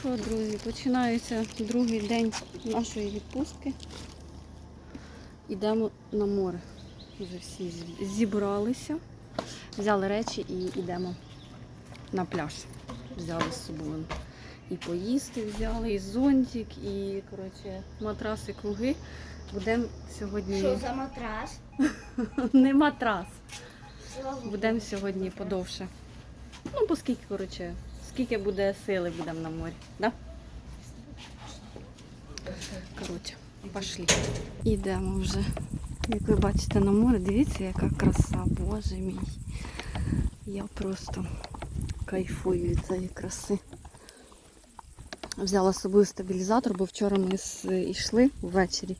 що, друзі, починається другий день нашої відпустки. Йдемо на море. Вже всі зібралися, взяли речі і йдемо на пляж. Взяли з собою. І поїсти взяли, і зонтик, і коротше, матраси, круги. Будемо сьогодні. Що за матрас? Не матрас. Будемо сьогодні подовше. Ну, поскільки, коротше, скільки буде сили, будемо на морі. Да? Коротше, пішли. Ідемо вже. Як ви бачите на море, дивіться, яка краса, боже мій. Я просто кайфую від цієї краси. Взяла з собою стабілізатор, бо вчора ми йшли ввечері.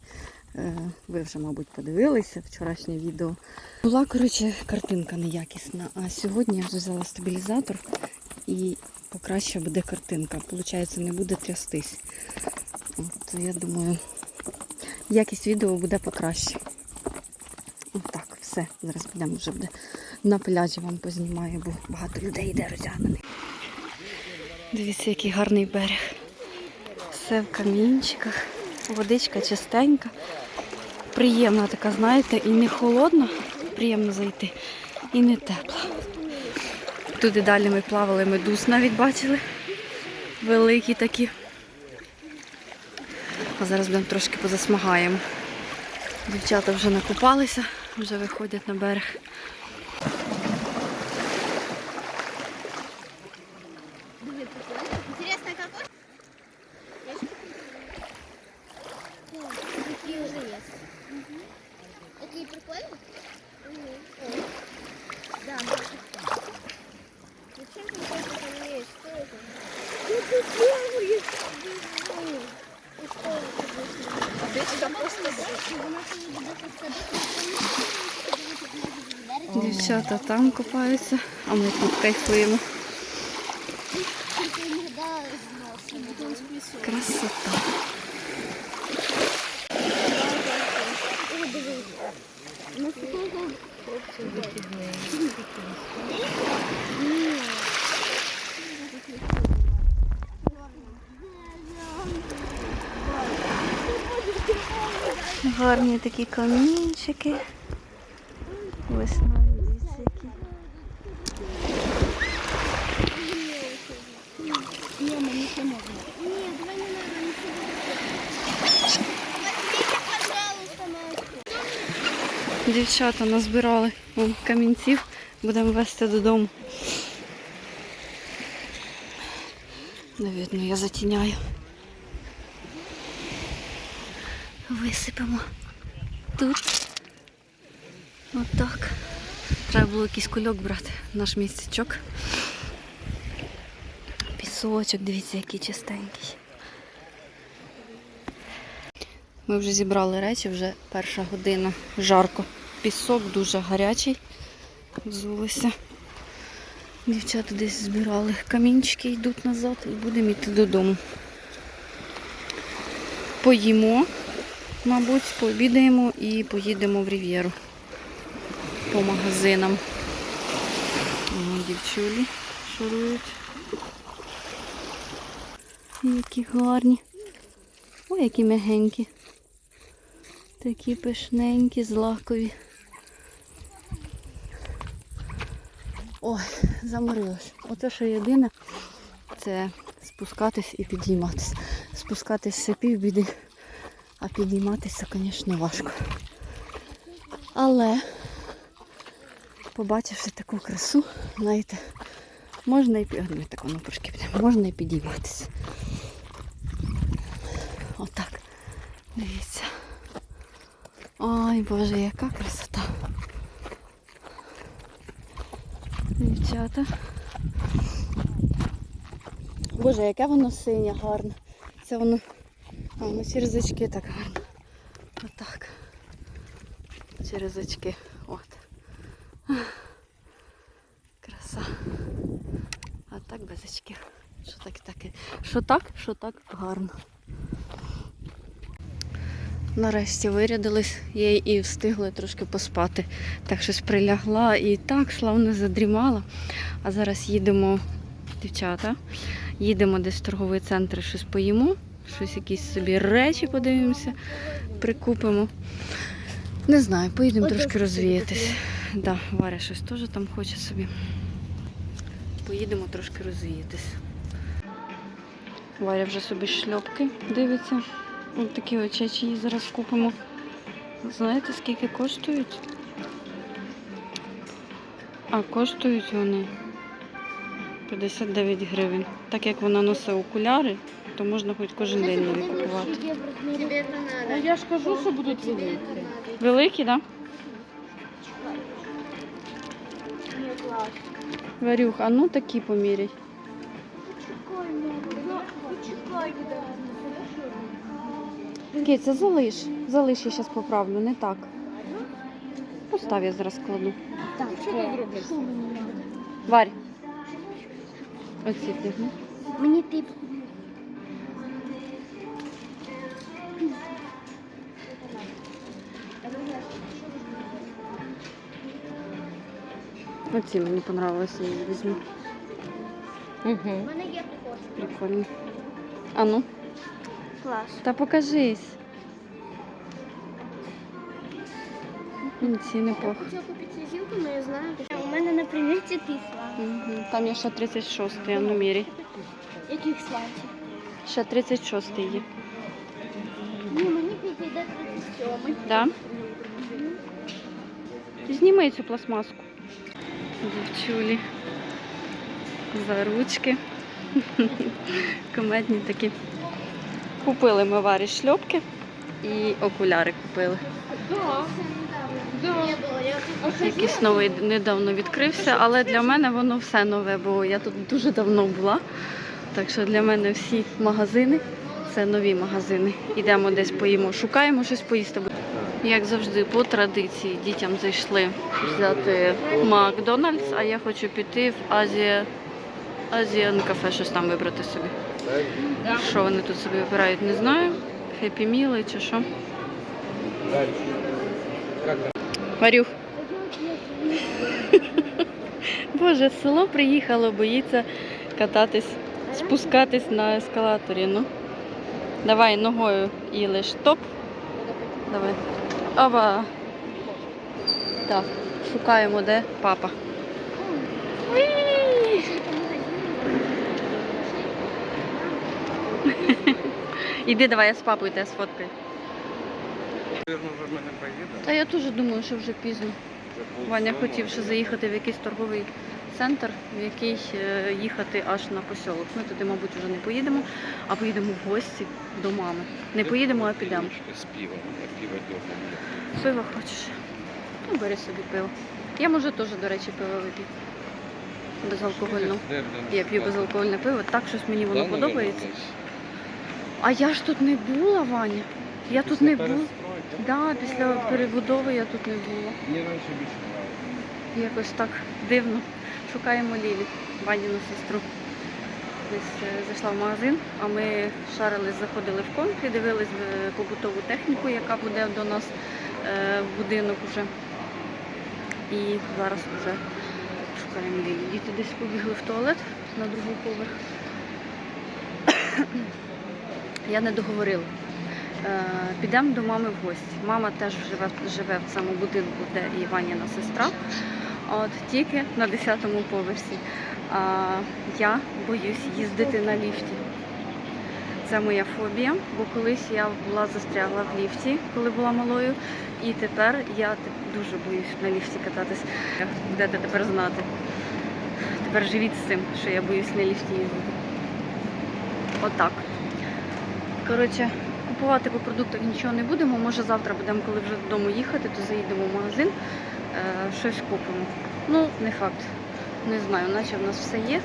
Е, Ви вже, мабуть, подивилися вчорашнє відео. Була, коротше, картинка неякісна, а сьогодні я вже взяла стабілізатор і покраще буде картинка. Получається, не буде трястись. От, я думаю, якість відео буде покраще. Так, все. Зараз підемо вже буде на пляжі вам познімаю, бо багато людей йде роздягнений. Дивіться, який гарний берег. Все в камінчиках, водичка чистенька. Приємна така, знаєте, і не холодна, приємно зайти, і не тепла. Туди далі ми плавали медуз, навіть бачили. Великі такі. А зараз будемо трошки позасмагаємо. Дівчата вже накупалися, вже виходять на берег. Такие прикольные? Дівчата там купаються, а ми тут кайфуємо. Красота. Гарні такі камінчики. Весною дивіться які. Нет, давай не надо, ничего Возьмите, пожалуйста, Настю. Дівчата назбирали вон, камінців, будемо везти додому. Не видно, я затіняю. Висипемо тут. Отак. Треба було якийсь кульок брати, наш місцячок. Пісочок, дивіться, який чистенький. Ми вже зібрали речі, вже перша година. Жарко. Пісок дуже гарячий. Взулися. Дівчата десь збирали камінчики, йдуть назад і будемо йти додому. Поїмо, мабуть, пообідаємо і поїдемо в Рів'єру по магазинам. О, Дівчулі шурують. Які гарні. Ой, які м'ягенькі. Такі пишненькі, злакові. Ой, заморилась. Оце що єдине, це спускатись і підійматись. Спускатись все півбіди, а підійматися, звісно, важко. Але, побачивши таку красу, знаєте, можна і пі- так воно трошки піде. можна і підійматися. Отак. Дивіться. Ой, Боже, яка красота. Дівчата. Боже, яке воно синє гарне. Це воно. А, ну через очки так гарно. Отак. Через очки. От. Краса. А так без очків. Що так таке? Що так, що так гарно. Нарешті вирядились, я і встигла трошки поспати. Так щось прилягла і так славно задрімала. А зараз їдемо, дівчата, Їдемо десь в торговий центр, щось поїмо, щось якісь собі речі подивимося, прикупимо. Не знаю, поїдемо трошки розвіятись. Да, Варя щось теж там хоче собі. Поїдемо трошки розвіятись. Варя вже собі шльопки дивиться. Ось такі очечі їй зараз купимо. Знаєте, скільки коштують? А коштують вони 59 гривень. Так як вона носить окуляри, то можна хоч кожен день нові купувати. А я ж кажу, що будуть великі. Великі, так? Да? Варюх, а ну такі поміряй. Почекай, мама. Почекай, да. Окей, це залиш. Залиш, я зараз поправлю, не так. Постав, я зараз кладу. Так, Що ти зробиш? Варь. Оці вдягни. Мені тип. Оці мені понравилися, я її візьму. Угу. У мене є похоже. Прикольно. А ну, Клас. та покажись. Ці не Я хотіла купити резинку, але я знаю, що у мене на примірці післа. Там є ще 36, а ну міряй. Яких сланців? Ще 36 є. Ні, мені підійде 37. Да? Зніми цю пластмаску. Дівчулі. За ручки. Комедні такі. Купили ми варі шльопки і окуляри купили. Якийсь новий недавно відкрився, але для мене воно все нове, бо я тут дуже давно була. Так що для мене всі магазини це нові магазини. Ідемо десь поїмо, шукаємо щось поїсти. Як завжди, по традиції дітям зайшли взяти Макдональдс, а я хочу піти в Азія. Азіан кафе, щось там вибрати собі. Що вони тут собі вибирають, не знаю. Хеппі міли чи що. Варюх. Боже, село приїхало, боїться кататись, спускатись на ескалаторі. Ну. Давай ногою і лиш топ. Давай. Оба. Так, шукаємо, де папа. Іди, давай я з папою тебе сфоткаю. Наверное, вже мене поїде. Та я теж думаю, що вже пізно. Ваня хотів ще заїхати в якийсь торговий центр, в який е, їхати аж на посілок. Ми туди, мабуть, вже не поїдемо, а поїдемо в гості до мами. Не поїдемо, а підемо. З пивом, а дорого. Пиво хочеш? Ну, бери собі пиво. Я може теж, до речі, пиво вип'ю. Безалкогольне. Я п'ю безалкогольне пиво, так щось мені воно подобається. А я ж тут не була, Ваня. Я тут не була. Да, після перебудови я тут не була. Мені раніше більше нравилось. Якось так дивно. Шукаємо Лілі, Ваніну сестру. Десь е, зайшла в магазин, а ми шарились, заходили в конфі, дивились е, побутову техніку, яка буде до нас е, в будинок вже. І зараз вже шукаємо Лілі. Діти десь побігли в туалет на другий поверх. Я не договорила. Е, Підемо до мами в гості. Мама теж живе, живе в цьому будинку, де і Ваніна сестра. От тільки на 10-му поверсі. А, я боюсь їздити на ліфті. Це моя фобія, бо колись я була застрягла в ліфті, коли була малою, і тепер я дуже боюсь на ліфті кататись. Будете тепер знати. Тепер живіть з цим, що я боюсь на ліфті їздити. Отак. Коротше, купувати по продуктах нічого не будемо. Може завтра будемо, коли вже додому їхати, то заїдемо в магазин, е, щось купимо. Ну, не факт. Не знаю, наче в нас все є.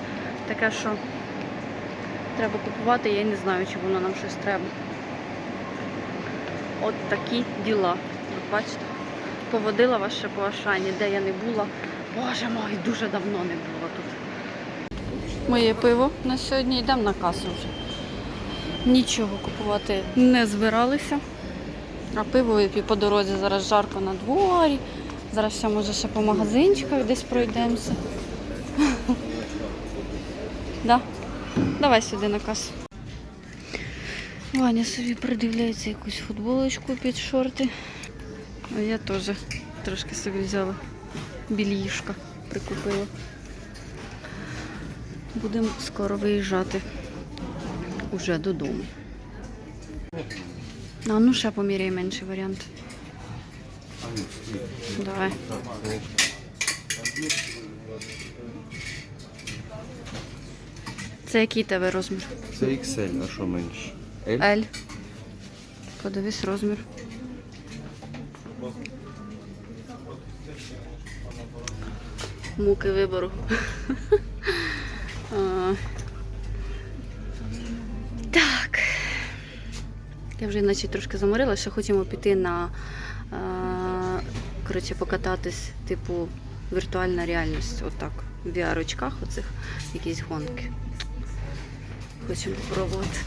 Таке, що треба купувати, я не знаю, чи воно нам щось треба. От такі діла. От бачите, поводила вас ще по Ашані, де я не була. Боже мой, дуже давно не була тут. Моє пиво на сьогодні йдемо на касу вже. Нічого купувати не збиралися. А пиво вип'ю по дорозі зараз жарко на дворі. Зараз ще може ще по магазинчиках десь пройдемося. Да. Давай сюди на касу. Ваня собі придивляється якусь футболочку під шорти. А я теж трошки собі взяла більїшка, прикупила. Будемо скоро виїжджати уже додому. А ну ще поміряй менший варіант. Давай. Це який тебе розмір? Це XL, а що менше? L? L. Подивись розмір. Муки вибору. Я вже наче трошки заморила, ще хочемо піти на а, коротше, покататись, типу, віртуальна реальність. Отак. В VR-очках оцих якісь гонки. Хочемо спробувати.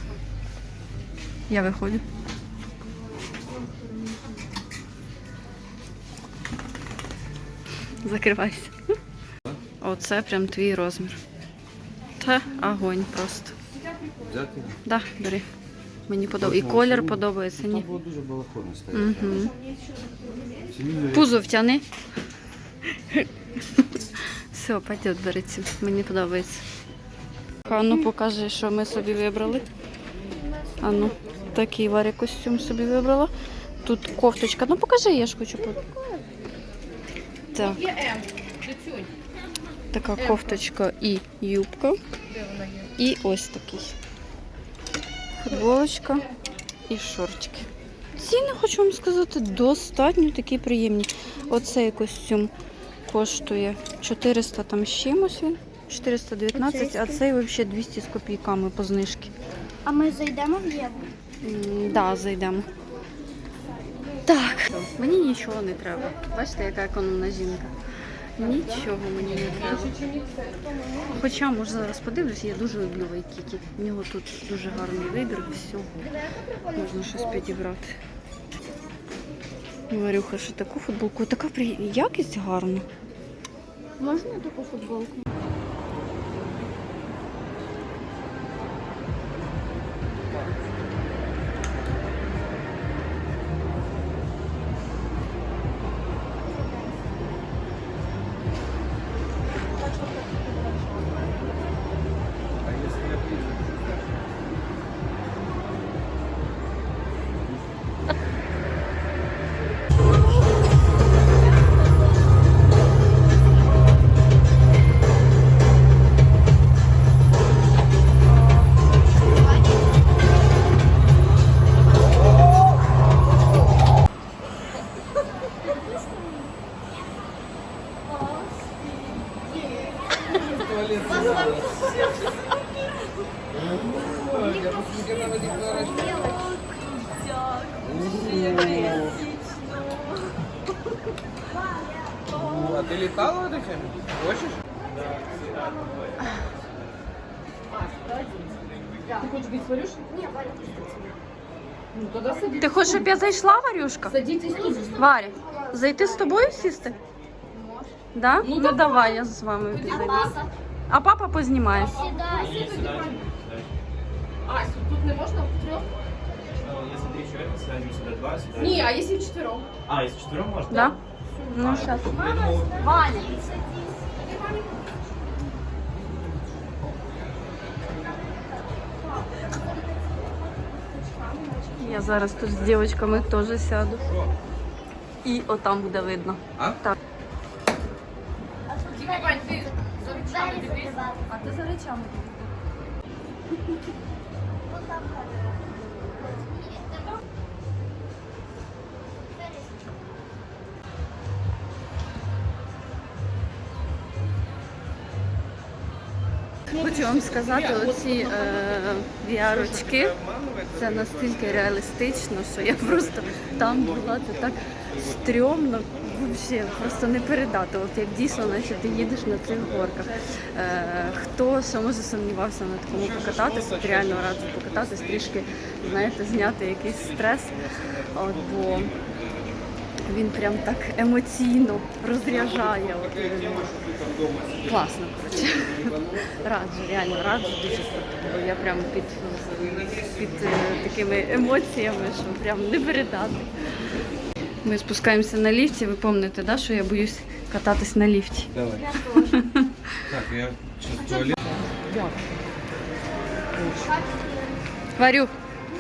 Я виходжу. Закривайся. Оце прям твій розмір. Та огонь просто. Взяти? Да, бери. Мені подобається. І колір подобається, ні. було дуже балахонно стояти. Угу. Пузо втяни. Все, пойдет, цю. Мені подобається. А ну покажи, що ми собі вибрали. А ну, такий варі костюм собі вибрала. Тут кофточка. Ну покажи, я ж хочу. Так, така кофточка і юбка. І ось такий. Футболочка і шортики. Ціни, хочу вам сказати, достатньо такі приємні. Оцей костюм коштує 400 там з чимось він. 419, а цей взагалі 200 з копійками по знижці. А ми зайдемо в Єву? Да, зайдемо. Так, мені нічого не треба. Бачите, яка економна жінка. Нічого мені не треба. Хоча, може, зараз подивлюсь, я дуже люблю Вайкікі. У нього тут дуже гарний вибір всього. Можна щось підібрати. Варюха, що таку футболку, така при... якість гарна. Можна таку футболку? А ти літала таким? Хочеш? Ты хочешь быть с Варюшей? Ні, Валя. Ну тогда садитесь. Ти хочеш, щоб я зайшла, Варюшка? Садитесь тут же. Варя, зайти з тобою сісти? Да? Ну, давай. давай, я з вами А зайду. папа? А папа познімає. Сідай. Ась, тут не можна втрьох? Если три человека, садим сюда два, сюда Ні, один. а якщо вчетвером? А, если четвером можно? Да? Ну, сейчас. Валя. Я зараз тут з дівчатками теж сяду. І отам буде видно. А? Так. Тихо, Вань, ти за ручками Двері дивись. закривати. А ти за речами. Хочу Вам сказати, оці е, VR-очки, це настільки реалістично, що я просто там була, це так стрьомно, взагалі, просто не передати. От як дійсно, наче ти їдеш на цих горках. Е, хто ще може сумнівався на такому покататися, от реально раджу покататись, трішки, знаєте, зняти якийсь стрес. От, бо Він прям так емоційно розряджає. От. Класно, коротше. Раджу, реально раджу дуже круто. Бо я прям під, під е, такими емоціями, що прям не передати. Ми спускаємося на ліфті. Ви пам'ятаєте, да, що я боюсь кататись на ліфті. Давай. Так, я туалет. Варю,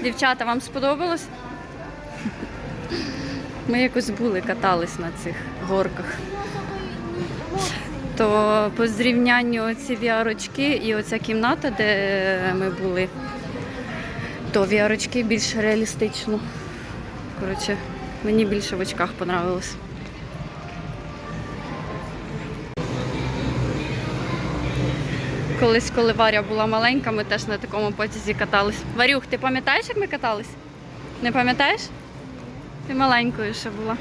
дівчата, вам сподобалось? Ми якось були, катались на цих горках. То по зрівнянню оці віарочки і оця кімната, де ми були, то віарочки більш реалістично. Коротше, мені більше в очках понравилось. Колись, коли Варя була маленька, ми теж на такому потязі катались. Варюх, ти пам'ятаєш, як ми катались? Не пам'ятаєш? Ти маленькою ще була.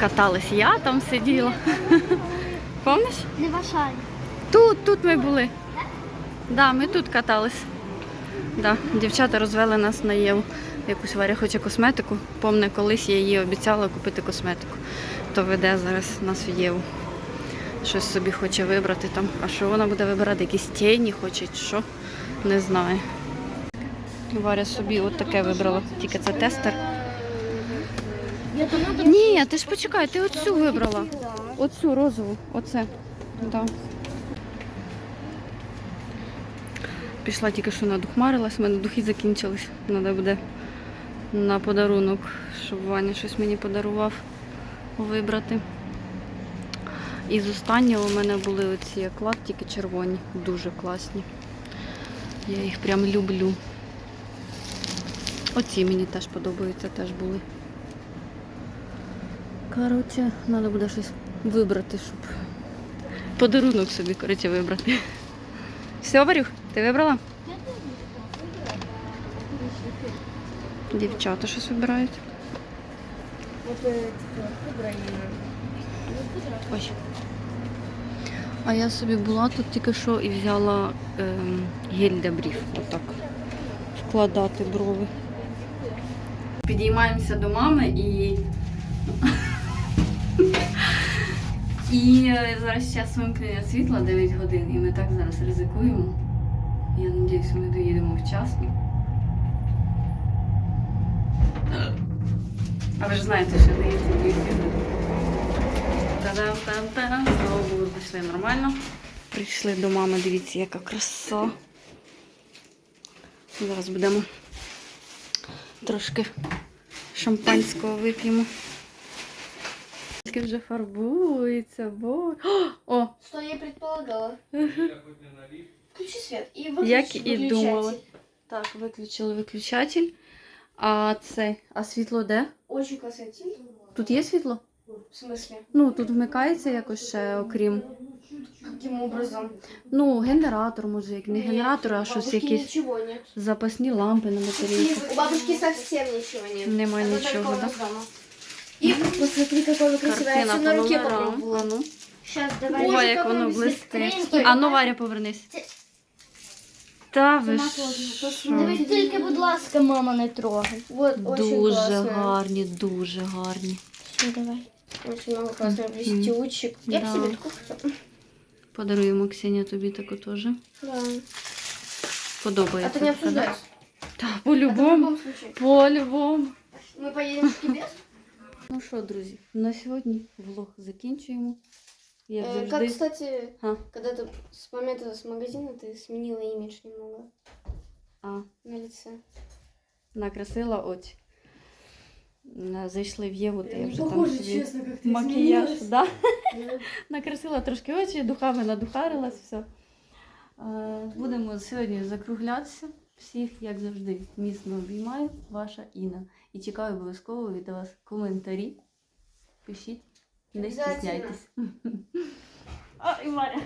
Катались, я там сиділа. Помниш? Не ваша. Тут, тут ми були. Да, ми тут катались. Да, дівчата розвели нас на Єву. Якусь Варя хоче косметику. Помне, колись я їй обіцяла купити косметику. То веде зараз нас в Єву. Щось собі хоче вибрати там. А що вона буде вибирати? Якісь тіні хоче, чи що? Не знаю. Варя собі от таке вибрала. Тільки це тестер. Ні, ти ж почекай, ти оцю вибрала. Оцю розову. Оце. Да. Пішла тільки що надухмарилась, в мене духи закінчились. Треба буде на подарунок, щоб Ваня щось мені подарував вибрати. І з останнього у мене були оці клаптики червоні, дуже класні. Я їх прям люблю. Оці мені теж подобаються, теж були. Коротше, треба буде щось вибрати, щоб подарунок собі, коротше, вибрати. Все, Варюх, ти вибрала? Дівчата щось вибирають. Ой. А я собі була тут тільки що і взяла ем, гель для брів. Отак. Вкладати брови. Підіймаємося до мами і. І е, зараз час вимкнення світла 9 годин, і ми так зараз ризикуємо. Я сподіваюся, ми доїдемо вчасно. А ви ж знаєте, що не є Та-дам-там-там. Слава Богу, пішли нормально. Прийшли до мами, дивіться, яка краса. Зараз будемо трошки шампанського вип'ємо. Тільки вже фарбується, бо. О, Что я предполагала. Включи свет и выключи як і выключатель. думала. Так, виключили виключатель. А це, а світло де? Очень классный тиль. Тут є світло? В смысле? Ну, тут вмикається якось ще, окрім. Каким образом? Ну, генератор, може, як не генератор, а У щось бабушки якісь ничего нет. запасні лампи на батарейках. У бабушки совсем ничего нет. Нема Она ничего, только у да? нас дома. И посмотри, какой вы красивый. Я Картина всё по на руке номерам. попробовала. А ну. Сейчас, давай. Ой, як воно блистить. А ну, Варя, повернись. Та ви що? Дивись, тільки, будь ласка, мама, не трогай. Вот, очень Дуже классно. гарні, дуже гарні. Все, давай. Очень много классных блестючек. Я Да. бы себе такую хотела. Подаруємо Ксенія тобі таку теж. Да. А Подобається. ты не така, да? обсуждаешь? Та, Это в по-любому. любом случае. По-любому. Мы поедем в Кибес? Ну що, друзі, на сьогодні влог закінчуємо. Як Э, завжди. Как, кстати, А. когда ты с момента с магазина ты сменила имидж немного А, на лице. накрасила очі. На- Зайшли в Єву, то я вже там собі макіяж. Да? Накрасила трошки очі, духами надухарилась, все. Е, Будемо сьогодні закруглятися. Всіх, як завжди, міцно обіймаю, ваша Інна. І чекаю обов'язково від вас коментарі. Пишіть, не стісняйтесь. стісняйтесь. і Варя.